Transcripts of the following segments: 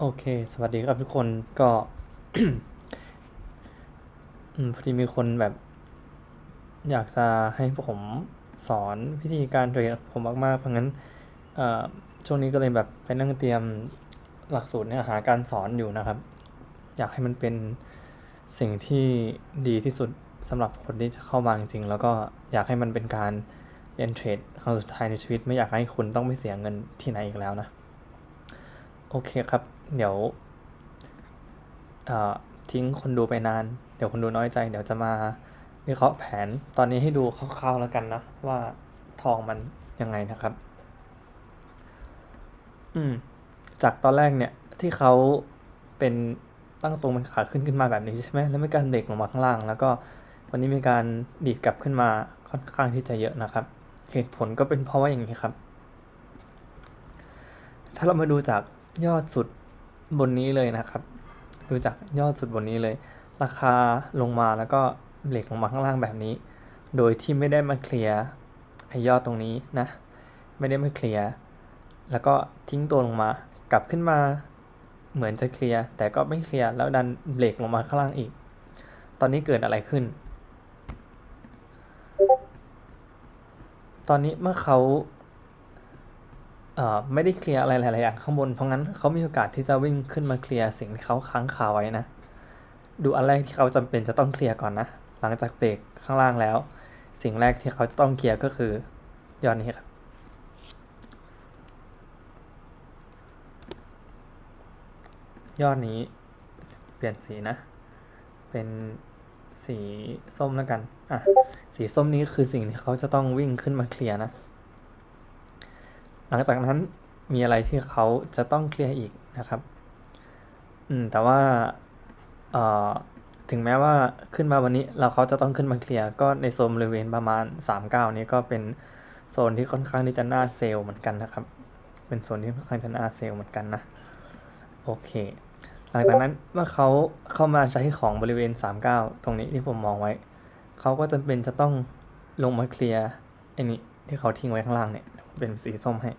โอเค สวัสดีครับทุกคน ก็ อืมพอดีมีคนแบบ อยากจะให้ผมสอนวิธีการเทรดผมมากๆ เพราะงั้นเอ่อช่วงนี้ก็เลยแบบไปนั่งเตรียมหลักสูตรเนื้อหาการสอนอยู่นะครับ อยากให้มันเป็นสิ่งที่ดีที่สุดสำหรับคนที่จะเข้ามาจริงๆ แล้วก็อยากให้มันเป็นการเรียนเทรดครั้งสุดท้ายในชีวิต ไม่อยากให้คุณต้องไปเสียเงินที่ไหนอีกแล้วนะ โอเคครับ เดี๋ยวทิ้งคนดูไปนาน เดี๋ยวคนดูน้อยใจ เดี๋ยวจะมาวิเคราะห์แผนตอนนี้ให้ดูคร่าวๆแล้วกันนะ ว่าทองมันยังไงนะครับ อืม จากตอนแรกเนี่ย ที่เขาเป็นตั้งทรงเป็นขาขึ้นขึ้นมาแบบนี้ใช่ไหมแล้วมีการเบรกลงมาข้างล่าง แล้วก็วันนี้มีการดีดกลับขึ้นมาค่อนข้างที่จะเยอะนะครับ เหตุผลก็เป็นเพราะว่าอย่างนี้ครับ ถ้าเรามาดูจากยอดสุด บนนี้เลยนะครับ ดูจากยอดสุดบนนี้เลย ราคาลงมาแล้วก็เบรกลงมาข้างล่างแบบนี้ โดยที่ไม่ได้มาเคลียร์ไอยอดตรงนี้นะ ไม่ได้มาเคลียร์แล้วก็ทิ้งตัวลงมากลับขึ้นมาเหมือนจะเคลียร์แต่ก็ไม่เคลียร์แล้วดันเบรกลงมาข้างล่างอีก ตอนนี้เกิดอะไรขึ้น ตอนนี้เมื่อเขา ไม่ได้เคลียร์อะไรหลายๆอย่างข้างบน เพราะงั้นเขามีโอกาสที่จะวิ่งขึ้นมาเคลียร์สิ่งที่เขาค้างคาไว้นะ ดูอันแรกที่เขาจำเป็นจะต้องเคลียร์ก่อนนะ หลังจากเบรกข้างล่างแล้ว สิ่งแรกที่เขาจะต้องเคลียร์ก็คือยอดนี้ครับยอดนี้เปลี่ยนสีนะ เป็นสีส้มแล้วกัน อะ สีส้มนี้คือสิ่งที่เขาจะต้องวิ่งขึ้นมาเคลียร์นะ หลังจากนั้นมีอะไรที่เขาจะต้องเคลียร์อีกนะครับ อืม แต่ว่าเอ่อถึงแม้ว่าขึ้นมาวันนี้เราเขาจะต้องขึ้นมาเคลียร์ก็ในโซนบริเวณประมาณ39นี้ก็เป็นโซนที่ค่อนข้างที่จะน่าเซล์เหมือนกันนะครับ เป็นโซนที่ค่อนข้างจะน่าเซล์เหมือนกันนะ โอเค หลังจากนั้นเมื่อเขาเข้ามาใช้ของบริเวณ 39 ตรงนี้ที่ผมมองไว้ เขาก็จำเป็นจะต้องลงมาเคลียร์ไอ้นี่ที่เขาทิ้งไว้ข้างล่างเนี่ย เป็นสีส้มให้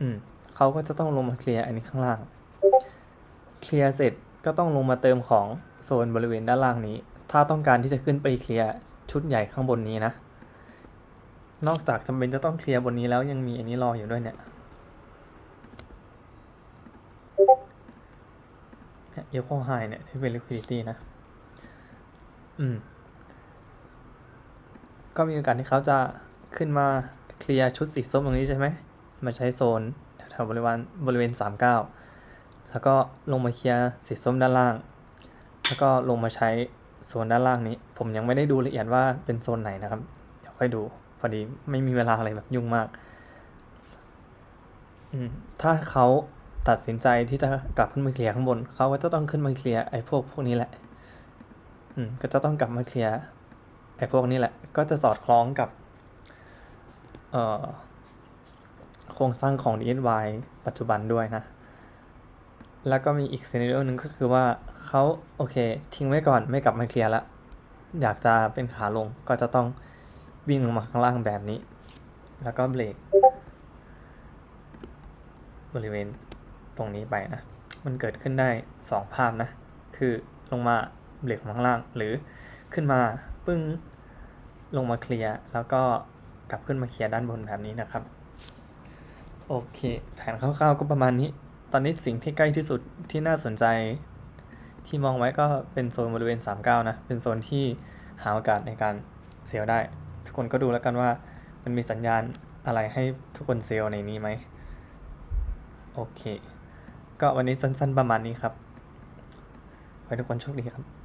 อืมเขาก็จะต้องลงมาเคลียร์อันนี้ข้างล่าง เคลียร์เสร็จก็ต้องลงมาเติมของโซนบริเวณด้านล่างนี้ ถ้าต้องการที่จะขึ้นไปเคลียร์ชุดใหญ่ข้างบนนี้นะ นอกจากจำเป็นจะต้องเคลียร์บนนี้แล้วยังมีอันนี้รออยู่ด้วยเนี่ยเอฟโคไฮเนี่ยที่เป็น liquidity นะ อืม ก็มีโอกาสที่เขาจะ ขึ้นมาเคลียร์ชุดสีส้มตรงนี้ใช่ไหม มาใช้โซนแถวบริเวณบริเวณ 39 แล้วก็ลงมาเคลียร์สีส้มด้านล่าง แล้วก็ลงมาใช้โซนด้านล่างนี้ ผมยังไม่ได้ดูละเอียดว่าเป็นโซนไหนนะครับ เดี๋ยวค่อยดู พอดีไม่มีเวลาอะไรแบบยุ่งมากอืมถ้าเขาตัดสินใจที่จะกลับขึ้นมาเคลียร์ข้างบน เขาก็จะต้องขึ้นมาเคลียร์ไอ้พวกพวกนี้แหละ อืม ก็จะต้องกลับมาเคลียร์ไอ้พวกนี้แหละ ก็จะสอดคล้องกับ โครงสร้างของ DSY ปัจจุบันด้วยนะ แล้วก็มีอีกซีน a r โอหนึ่งก็คือว่าเขาโอเค ทิ้งไว้ก่อนไม่กลับมาเคลียร์ละ อยากจะเป็นขาลงก็จะต้องวิ่งลงมาข้างล่างแบบนี้ แล้วก็เบรกบริเวณตรงนี้ไปนะ มันเกิดขึ้นได้ 2 ภาพนะ คือลงมาเบรกลงมาข้างล่าง หรือขึ้นมาปึ้งลงมาเคลียร์แล้วก็ กลับขึ้นมาเคลียร์ด้านบนแบบนี้นะครับ โอเค แผนคร่าวๆก็ประมาณนี้ ตอนนี้สิ่งที่ใกล้ที่สุดที่น่าสนใจ ที่มองไว้ก็เป็นโซนบริเวณ 39 นะ เป็นโซนที่หาโอกาสในการเซลล์ได้ ทุกคนก็ดูแล้วกันว่ามันมีสัญญาณอะไรให้ทุกคนเซลล์ในนี้ไหม โอเค ก็วันนี้สั้นๆประมาณนี้ครับ ไว้ทุกคนโชคดีครับ